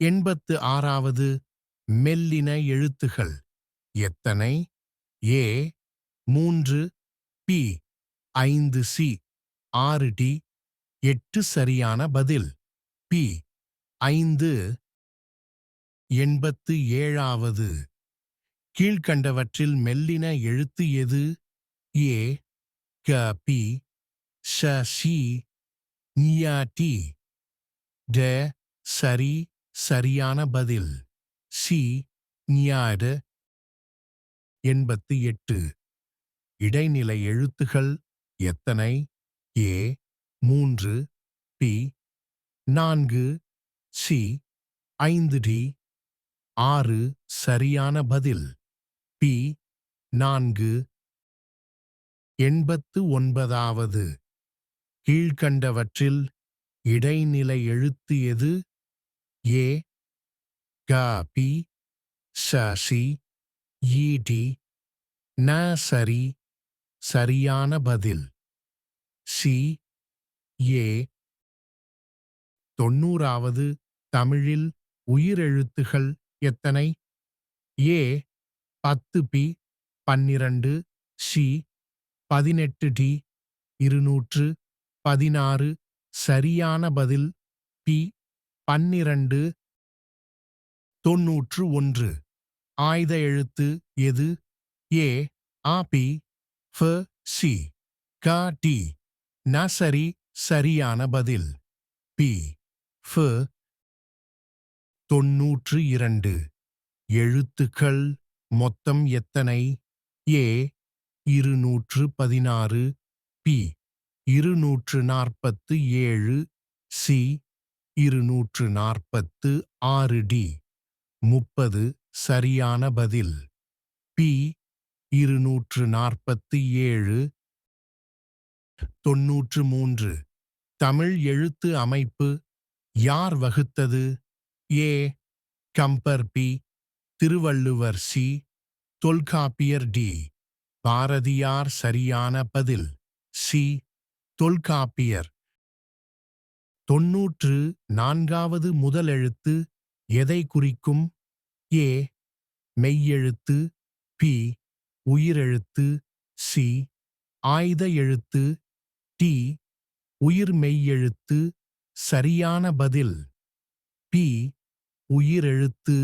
எண்பத்து ஆறாவது மெல்லின எழுத்துகள். எத்தனை? ஏ மூன்று பி ஐந்து சி. ஆறு டி. எட்டு சரியான பதில். பி ஐந்து. எண்பத்து ஏழாவது கீழ்க்கண்டவற்றில் மெல்லின எழுத்து எது? ஏ க பி ஷ ஷி நியா டி. ட சரி சரியான பதில். சி. ஞாடு எண்பத்து எட்டு. இடைநிலை எழுத்துகள் எத்தனை? ஏ. மூன்று. பி. நான்கு. சி. ஐந்து டி. ஆறு. சரியான பதில். பி. நான்கு. எண்பத்து ஒன்பதாவது. கீழ்க்கண்டவற்றில் இடைநிலை எழுத்து எது? ஏ க பி ச சி ஈ டி ந சரி சரியான பதில். சி ஏ தொண்ணூறாவது தமிழில் உயிரெழுத்துகள் எத்தனை? ஏ பத்து பி பன்னிரண்டு சி பதினெட்டு டி இருநூற்று பதினாறு சரியான பதில் பி பன்னிரண்டு தொன்னூற்று ஒன்று. ஆயுத எழுத்து எது? ஏ. ஆ. பி. ஃப. சி. க. டி. நசரி சரியான பதில். பி. ஃப. தொன்னூற்று இரண்டு. எழுத்துக்கள் மொத்தம் எத்தனை? ஏ. இருநூற்று பதினாறு. பி. இருநூற்று நாற்பத்து ஏழு. சி. இருநூற்று நாற்பத்து ஆறு டி. முப்பது சரியான பதில். பி இருநூற்று நாற்பத்து ஏழு. தொன்னூற்று மூன்று. தமிழ் எழுத்து அமைப்பு யார் வகுத்தது? A Kambar B Thiruvalluvar C Tolkappiyar D. Bharathiyar சரியான பதில். சி தொல்காப்பியர். தொன்னூற்று நான்காவது முதலெழுத்து எதை குறிக்கும்? ஏ. மெய்யெழுத்து. பி. உயிரெழுத்து. சி. ஆயுத எழுத்து. டி. உயிர் மெய்யெழுத்து சரியான பதில். பி. உயிரெழுத்து.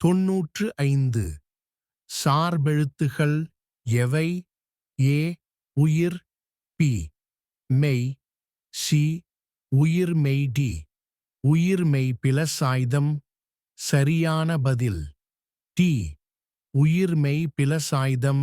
தொன்னூற்று ஐந்து. சார்பெழுத்துகள் எவை? ஏ. உயிர். பி. மெய். சி உயிர் மெய்டி உயிர் மெய்பில பிளசாய்தம் சரியான பதில். டி உயிர் மெய்பில பிளசாய்தம்